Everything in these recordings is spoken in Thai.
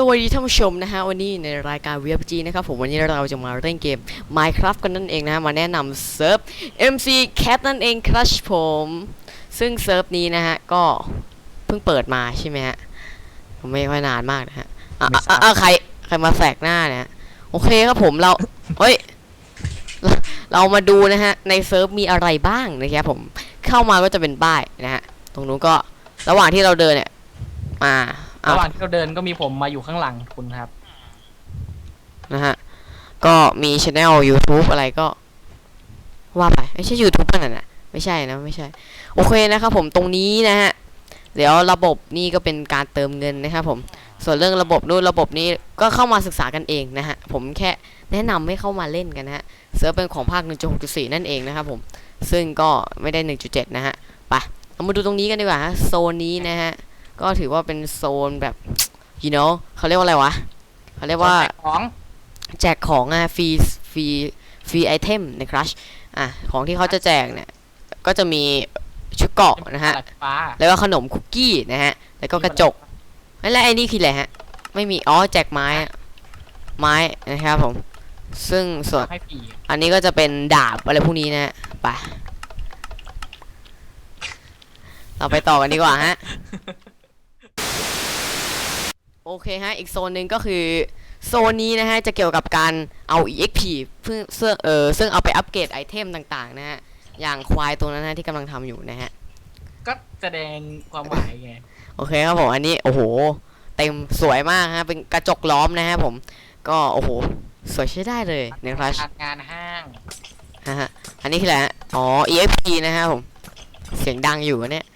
สวัสดีท่านผู้ชมนะฮะวันนี้ในรายการ VFG นะครับผมวันนี้เราจะมาเล่นเกม Minecraft กันนั่นเองนะฮะมาแนะนำเซิร์ฟ MC Cat นั่นเองครับผม ซึ่งเซิร์ฟนี้นะฮะก็เพิ่งเปิดมาใช่ไหมฮะไม่ค่อยนานมากนะฮะอะอะอะใครใครมาแฝกหน้าเนี่ยโอเคครับผมเราเฮ้ยเรามาดูนะฮะในเซิร์ฟมีอะไรบ้างนะครับผมเข้ามาก็จะเป็นป้ายนะฮะตรงนู้นก็ระหว่างที่เราเดินเนี่ยอ่า ระหว่างที่เราเดินก็มีผมมาอยู่ข้างหลังคุณครับนะฮะ ก็มีช anel YouTube อะไรก็ ว่าไปไม่ใช่ YouTube นั่นน่ะไม่ใช่นะไม่ใช่ โอเคนะครับผมตรงนี้นะฮะ เดี๋ยวระบบนี่ก็เป็นการเติมเงินนะครับผม ส่วนเรื่องระบบนู่นระบบนี้ก็เข้ามาศึกษากันเองนะฮะ ผมแค่แนะนำให้เข้ามาเล่นกันนะฮะ เซิร์ฟเป็นของภาค 1.6.4 นั่นเองนะครับผม ซึ่งก็ไม่ได้ 1.7 นะฮะ ไป เอามาดูตรงนี้กันดีกว่าฮะ โซนนี้นะฮะ ก็ถือว่าเป็นโซนแบบ you know เขาเรียกว่าอะไรวะเขาเรียกว่าของแจกของอะฟรีฟรีฟรีไอเทมในครัชอะของที่เขาจะแจกเนี่ยก็จะมีชุดเกราะนะฮะตัดฟ้าแล้วก็ขนมคุกกี้นะฮะ แล้วก็กระจกแล้วไอ้นี่คืออะไรฮะ ไม่มี อ๋อ แจกไม้อะไม้นะครับผม ซึ่งส่วนให้ฟรีอันนี้ก็จะเป็นดาบอะไรพวกนี้นะฮะ ไป เราไปต่อกันดีกว่าฮะ โอเคฮะ อีกโซนหนึ่งก็คือโซนนี้นะฮะ จะเกี่ยวกับการเอา EXP เพื่อเสื้อเออซึ่งเอาไปอัปเกรดไอเทมต่างๆ นะฮะ อย่างควายตัวนั้นนะที่กำลังทำอยู่นะฮะ ก็แสดงความหมายไง โอเคครับผม อันนี้ โอ้โห เต็มสวยมากฮะ เป็นกระจกล้อมนะฮะผม ก็โอ้โห สวยใช้ได้เลยนะครับงานงานห้างฮะฮะ อันนี้คืออะไรฮะ อ๋อ EXP นะฮะผม เสียงดังอยู่อะเนี่ย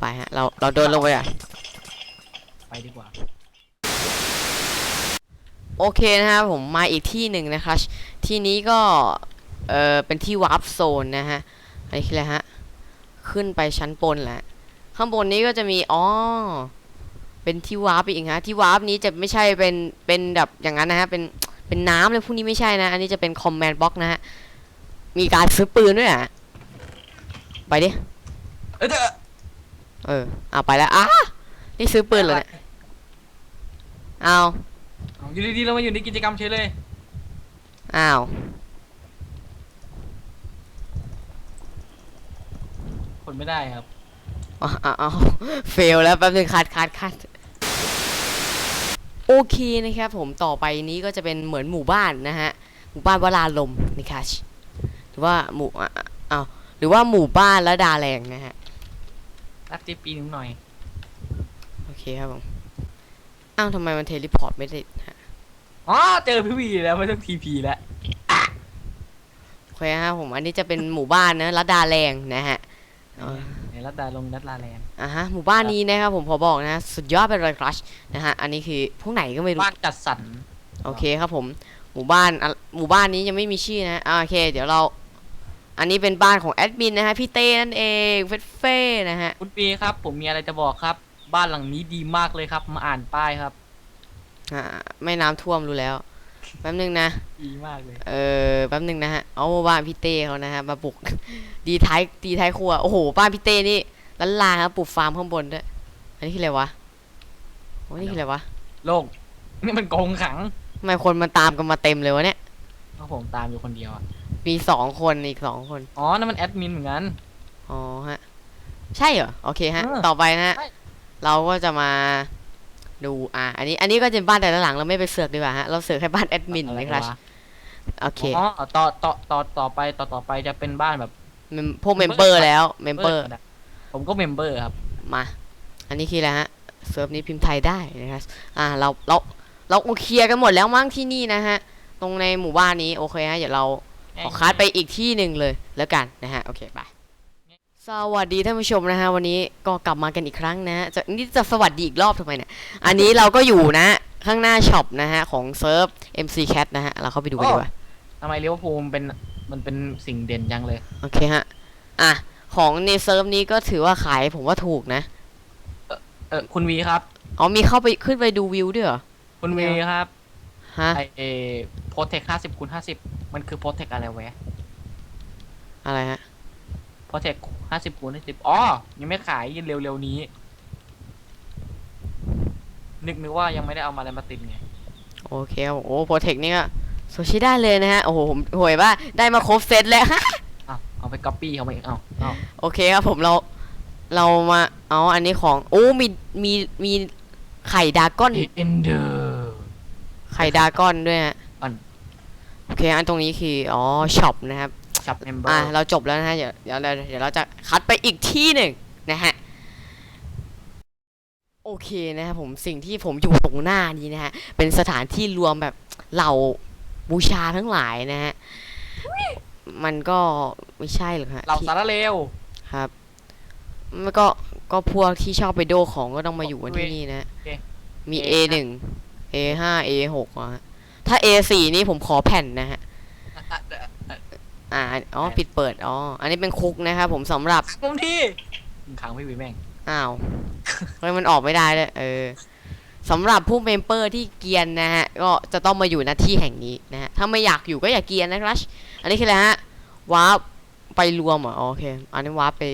ไปฮะ เราเราเดินลงไปอะไปดีกว่า โอเคนะครับผมมาอีกที่หนึ่งนะครับ ที่นี้ก็เออเป็นที่วาร์ปโซนนะฮะอันนี้คืออะไรฮะ ขึ้นไปชั้นบนแหละข้างบนนี้ก็จะมีอ๋อเป็นที่วาร์ปอีกฮะที่วาร์ปนี้จะไม่ใช่เป็นเป็นแบบอย่างนั้นนะฮะเป็นเป็นน้ำเลยพวกนี้ไม่ใช่นะ อันนี้จะเป็นคอมแมนด์บ็อกนะฮะมีการซื้อปืนด้วยอะไปดิเออเออเอาไปแล้วอ้านี่ซื้อปืนเลยเนี่ยเอา เอาอยู่ดีๆเรามาอยู่ในกิจกรรมเฉยเลย อ้าว คนไม่ได้ครับอ้าวอ้าวอ้าวเฟลแล้วแป๊บนึงคัดคัดคัดโอเคนะครับผมต่อไปนี้ก็จะเป็นเหมือนหมู่บ้านนะฮะ หมู่บ้านวลาลมนะครับหรือว่าหมู่อะอะอ้าวหรือว่าหมู่บ้านละดาแรงนะฮะ รักจีปีหนึ่งหน่อย โอเคครับผม อ้าวทำไมมันเทเลพอร์ตไม่ได้ฮะ อ๋อเจอพี่วีแล้วไม่ต้องทีพีแล้ว โอเคครับผมอันนี้จะเป็นหมู่บ้านนะละดาแรงนะฮะเออในรัดดาลงรัดลาแลนด์อะฮะหมู่บ้านนี้นะครับผมพอบอกนะสุดยอดเป็นเลยครัชนะฮะอันนี้คือพวกไหนก็ไม่รู้ บ้านจัดสรรโอเคครับผมหมู่บ้านอะหมู่บ้านนี้ยังไม่มีชื่อนะอ่าโอเค เดี๋ยวเรา อันนี้เป็นบ้านของแอดมินนะฮะพี่เต้นั่นเองเฟสเฟ่นะฮะคุณปีครับ ผมมีอะไรจะบอกครับ บ้านหลังนี้ดีมากเลยครับ มาอ่านป้ายครับ อ่าไม่น้ำท่วมรู้แล้ว แป๊บนึงนะ ดีมากเลย เออแป๊บนึงนะฮะ เอาบ้านพี่เต้เขานะฮะมาปลุกดีท้ายดีท้ายครัว โอ้โห บ้านพี่เต้นี่ล้านลาครับปลูกฟาร์มข้างบนด้วย อันนี้คืออะไรวะโอ้นี่คืออะไรวะโลก นี่มันโกงขังทำไมคนมันตามกันมาเต็มเลยวะเนี่ย เพราะผมตามอยู่คนเดียวอะมีสองคนอีกสองคน อ๋อ นั่นมันแอดมินเหมือนกัน อ๋อฮะ ใช่เหรอ โอเคฮะ เออต่อไปนะฮะ ใช่ เราก็จะมา ดูอะอันนี้อันนี้ก็จะเป็นบ้านแต่ละหลังเราไม่ไปเสือกดีกว่าฮะเราเสือกแค่บ้านแอดมินอะไรนะครับวะโอเคอ๋อต่อต่อต่อต่อไปต่อต่อไปจะเป็นบ้านแบบ Mem- พวกเมมเบอร์แล้วเมมเบอร์ผมก็เมมเบอร์ครับมา อันนี้คืออะไรฮะเซิร์ฟนี้พิมพ์ไทยได้นะครับอ่าเราเราเราเคลียร์กันหมดแล้วมั้งที่นี่นะฮะ ตรงในหมู่บ้านนี้โอเคฮะเดี๋ยวเราขอคัดไปอีกที่หนึ่งเลยแล้วกันนะฮะโอเคไป สวัสดีท่านผู้ชมนะฮะวันนี้ก็กลับมากันอีกครั้งนะฮะจะนี่จะสวัสดีอีกรอบทำไมเนี่ยอันนี้เราก็อยู่นะ ข้างหน้าช็อปนะฮะของเซิร์ฟ MC Cat นะฮะเราเข้าไปดูกันดีกว่าทำไมเลี้ยวภูมิเป็นมันเป็นสิ่งเด่นจังเลย โอเคฮะอะของในเซิร์ฟนี้ก็ถือว่าขายผมว่าถูกนะเออคุณวีครับอ๋อมีเข้าไปขึ้นไปดูวิวด้วยเหรอคุณวีครับฮะไอโปรเทคห้าสิบคูณห้าสิบมันคือโปรเทคอะไรแวะอะไรฮะ โปรเทคห้าสิบคูณห้าสิบอ๋อ ยังไม่ขายเร็วๆนี้ นึกนึกว่ายังไม่ได้เอามาอะไรมาติดไง โอเคครับโอ้โปรเทคนี่ก็โซชิได้เลยนะฮะ โอ้โหผมห่วยว่าได้มาครบเซตแล้ว อ้าวเอาไปก๊อปปี้เขามาอีกเอาเอาโอเคครับผมเราเรามาเอาอันนี้ของ โอ้มีมีมีไข่ดราก้อน เอนเดอร์ไข่ดราก้อนด้วยฮะ อัน โอเค อันตรงนี้คือ อ๋อ ช็อปนะครับ ชับเมมเบออะร์เราจบแล้วนะฮะเดี๋ยวเดี๋ยวเราเดี๋ยวเราจะคัดไปอีกที่หนึ่งนะฮะโอเคนะครับผมสิ่งที่ผมอยู่ตรงหน้านี้นะฮะเป็นสถานที่รวมแบบเหล่าบูชาทั้งหลายนะฮะมันก็ไม่ใช่หรอกฮะเราที่สารเลวครับมันก็ก็พวกที่ชอบไปโดของก็ต้องมาอยู่กันที่นี่นะโอเคมี A A หนึ่ง A ห้า A หกอะฮะถ้า A สี่นี่ผมขอแผ่นนะฮะ อ่าอ๋อปิดเปิดอ๋ออันนี้เป็นคุกนะครับผมสำหรับผมที่ขังพี่วิแม่งอ้าวเฮ้ยมันออกไม่ได้เลยเออสำหรับผู้เมมเบอร์ที่เกรียนนะฮะก็จะต้องมาอยู่หน้าที่แห่งนี้นะฮะถ้าไม่อยากอยู่ก็อย่าเกรียนนะครับอันนี้คืออะไรฮะวาร์ปไปรวมเหรออ๋อโอเค อันนี้วาร์ปไป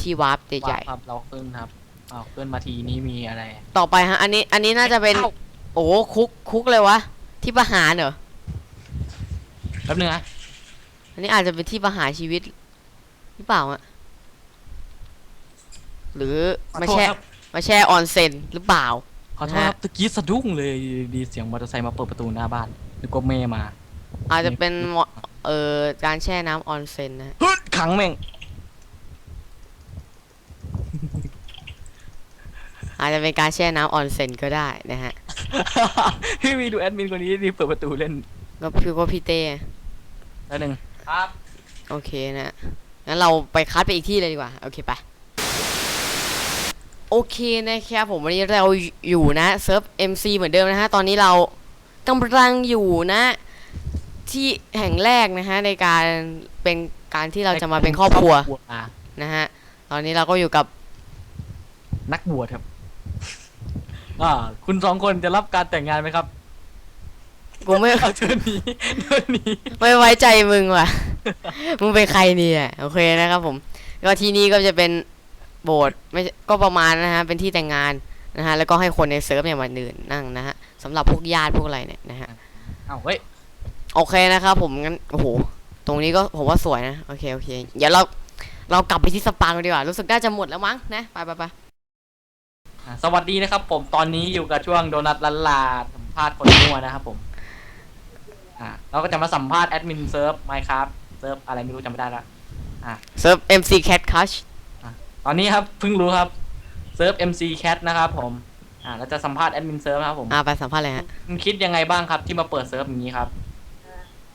ที่วาร์ปใหญ่ครับเราขึ้นครับเอาขึ้นมาทีนี้มีอะไรๆต่อไปฮะ อันนี้อันนี้น่าจะเป็นอ้าโอ้คุกคุกเลยวะที่ประหารเหรอแป๊บนึงนะ อันนี้อาจจะเป็นที่ประหารชีวิตหรือเปล่าอะหรือมาแช่ขอโทษครับ มาแช่ออนเซ็นหรือเปล่า ขอโทษครับตะกี้สะดุ้งเลยดีเสียงมอเตอร์ไซค์มาเปิดประตูหน้าบ้านนึกว่าเมย์มาอาจจะเป็นมอเอ่อการแช่น้ำออนเซ็นนะฮะฮึดขังแม่งอาจจะเป็นการแช่น้ำออนเซ็นก็ได้นะฮะพี่วีดูแอดมินคนนี้ดีเปิดประตูเล่นก็พี่ก็พี่เต้ แล้วหนึ่ง ครับโอเคนะงั้นเราไปคัดไปอีกที่เลยดีกว่า โอเคไป โอเคนะครับผมวันนี้เราอยู่นะเซิร์ฟ MC เหมือนเดิมนะฮะ ตอนนี้เรากำลังอยู่นะ ที่แห่งแรกนะฮะ ในการเป็นการที่เราจะมาเป็นครอบครัวอะนะฮะ ตอนนี้เราก็อยู่กับนักบวชครับ อ่า คุณสองคนจะรับการแต่งงานไหมครับ กูไม่เอาเชิญหนี้เชิญหนี้ไม่ไว้ใจมึงว่ะ มึงเป็นใครเนี่ยโอเคนะครับผม ก็ที่นี่ก็จะเป็นโบสถ์ไม่ใช่ก็ประมาณนะฮะเป็นที่แต่งงานนะฮะแล้วก็ให้คนในเซิร์ฟเนี่ยมาดื่นนั่งนะฮะสำหรับพวกญาติพวกอะไรเนี่ยนะฮะเอาเฮ้ยโอเคนะครับผมงั้นโอ้โหตรงนี้ก็ผมว่าสวยนะโอเคโอเคเดี๋ยวเราเรากลับไปที่สปากันดีกว่ารู้สึกน่าจะหมดแล้วมั้งนะไปไปไปอะสวัสดีนะครับ ผมตอนนี้อยู่กับช่วงโดนัทลันลาสัมภาษณ์คนมั่วนะครับผม อ่าเราก็จะมาสัมภาษณ์แอดมินเซิร์ฟไมครับเซิร์ฟอะไรไม่รู้จำไม่ได้ละเซิร์ฟ MC Cat Crush ตอนนี้ครับเพิ่งรู้ครับเซิร์ฟ MC Cat นะครับผมอ่าเราจะสัมภาษณ์แอดมินเซิร์ฟนะครับผมอ่าไปสัมภาษณ์เลยฮะคุณคิดยังไงบ้างครับที่มาเปิดเซิร์ฟอย่างนี้ครับ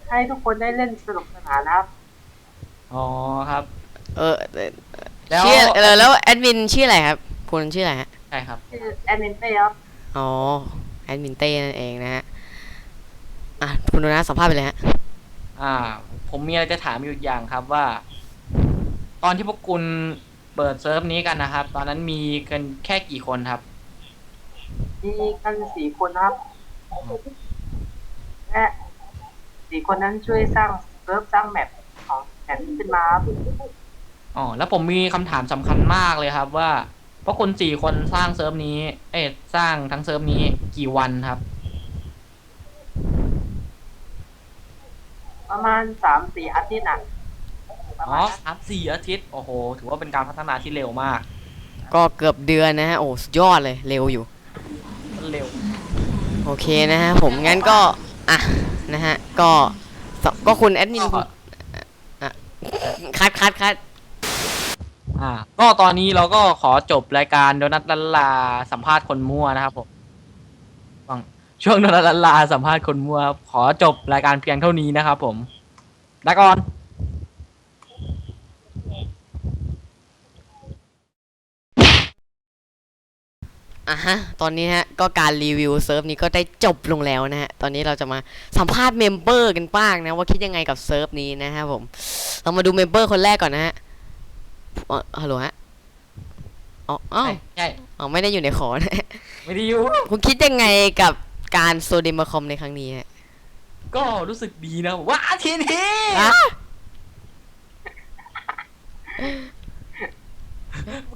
ให้ทุกคนได้เล่นสนุกสนานนะครับ อ๋อครับ เออเอ่อแล้วชื่อเออแล้วแอดมินชื่ออะไรครับ คุณชื่ออะไรฮะใช่ครับชื่อแอดมินเต้ครับ อ๋อ แอดมินเต้นั่นเองนะฮะ อะคุณโดนัทสัมภาษณ์ไปเลยฮะอ่า ผมมีอะไรจะถามอยู่อีกอย่างครับว่า ตอนที่พวกคุณเปิดเซิร์ฟนี้กันนะครับ ตอนนั้นมีกันแค่กี่คนครับ มีกันสี่คนนะครับ และสี่คนนั้นช่วยสร้างเซิร์ฟสร้างแมปของแมปนี้ขึ้นมาครับอ๋อแล้วผมมีคำถามสำคัญมากเลยครับว่าพวกคุณสี่คนสร้างเซิร์ฟนี้ เอ๊ะสร้างทั้งเซิร์ฟนี้กี่วันครับ ประมาณสามสี่อาทิตย์น่ะประอ๋อมาณนั้นสามสี่อาทิตย์ โอ้โห ถือว่าเป็นการพัฒนาที่เร็วมาก ก็เกือบเดือนนะฮะโอ้สุดยอดเลยเร็วอยู่ เร็ว โอเคนะฮะผมงั้นก็อะนะฮะก็สก็คุณแอดมินคุณอะคัดคัดคัดอ่า ก็ตอนนี้เราก็ขอจบรายการโดนัทลันลาสัมภาษณ์คนมั่วนะครับผมฟัง ช่วงโดนัทลันลาสัมภาษณ์คนมั่วครับขอจบรายการเพียงเท่านี้นะครับผมลาก่อนอะฮะ ตอนนี้ฮะ ก็การรีวิวเซิร์ฟนี้ก็ได้จบลงแล้วนะฮะ ตอนนี้เราจะมาสัมภาษณ์เมมเบอร์กันบ้างนะ ว่าคิดยังไงกับเซิร์ฟนี้นะฮะผม เรามาดูเมมเบอร์คนแรกก่อนนะฮะอ๋อฮัลโหลฮะ อ๋ออ้าวใช่ใช่อ๋อ ไม่ได้อยู่ในขอนะ ไม่ได้อยู่ คุณคิดยังไงกับ การโซเดมาคอมในครั้งนี้ฮะก็รู้สึกดีนะว้าทีนี้อะ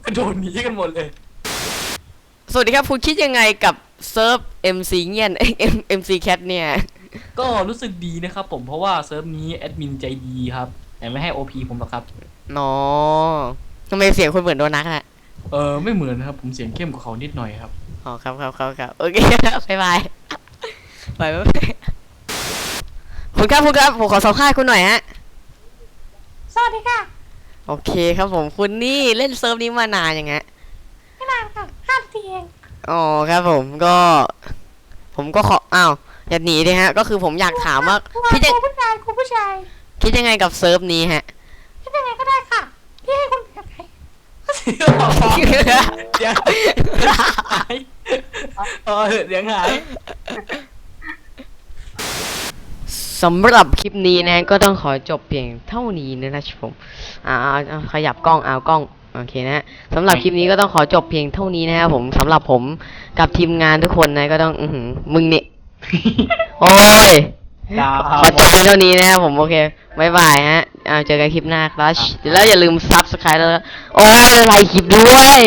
กระโดดหนีกันหมดเลย สวัสดีครับคุณคิดยังไงกับเซิร์ฟ MC เงียน MC Cat เนี่ย ก็รู้สึกดีนะครับผมเพราะว่าเซิร์ฟนี้แอดมินใจดีครับ แต่ไม่ให้ OP ผมหรอกครับนอทำไมเสียงคุณเหมือนโดนักอะเออไม่เหมือนนะครับ ผมเสียงเข้มกว่าเขานิดหน่อยครับ อ๋อครับครับครับครับโอเคครับบ๊ายบาย บายบายคุณครับคุณครับผมขอสัมภาษณ์คุณหน่อยฮะ สวัสดีค่ะโอเคครับผมคุณนี่เล่นเซิร์ฟนี้มานานยังไงไม่นานค่ะห้านาทีเองอ๋อครับผมก็ ผมก็ขออ้าวอย่าหนีดิฮะ ก็คือผมอยากถามว่าครูพี่จะผู้ชายครูผู้ชายคิดยังไงกับเซิร์ฟนี้ฮะ คิดยังไงก็ได้ค่ะพี่ให้คุณเลือกใครเสียงหายเออเสียงหาย สำหรับคลิปนี้นะก็ต้องขอจบเพียงเท่านี้นะครับผมอ่าเอาเอาขยับกล้องเอากล้องโอเคนะฮะสำหรับคลิปนี้ก็ต้องขอจบเพียงเท่านี้นะครับผมสำหรับผมกับทีมงานทุกคนนะก็ต้องอือหือมึงเนี่ยโอ้ยดาวขอจบเพียงเท่านี้นะครับผมโอเคบายบายฮะเอาเจอกันคลิปหน้าครับแล้วอย่าลืมซับสไครต์แล้วก็โอ้ยไลค์คลิปด้วย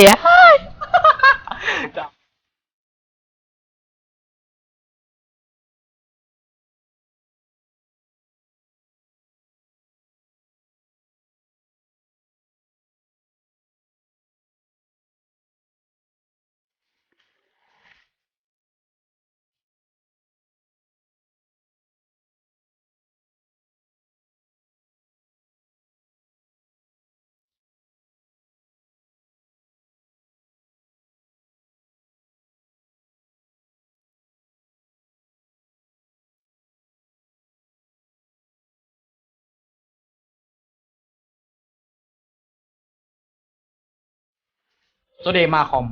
โซเดย์มาคอม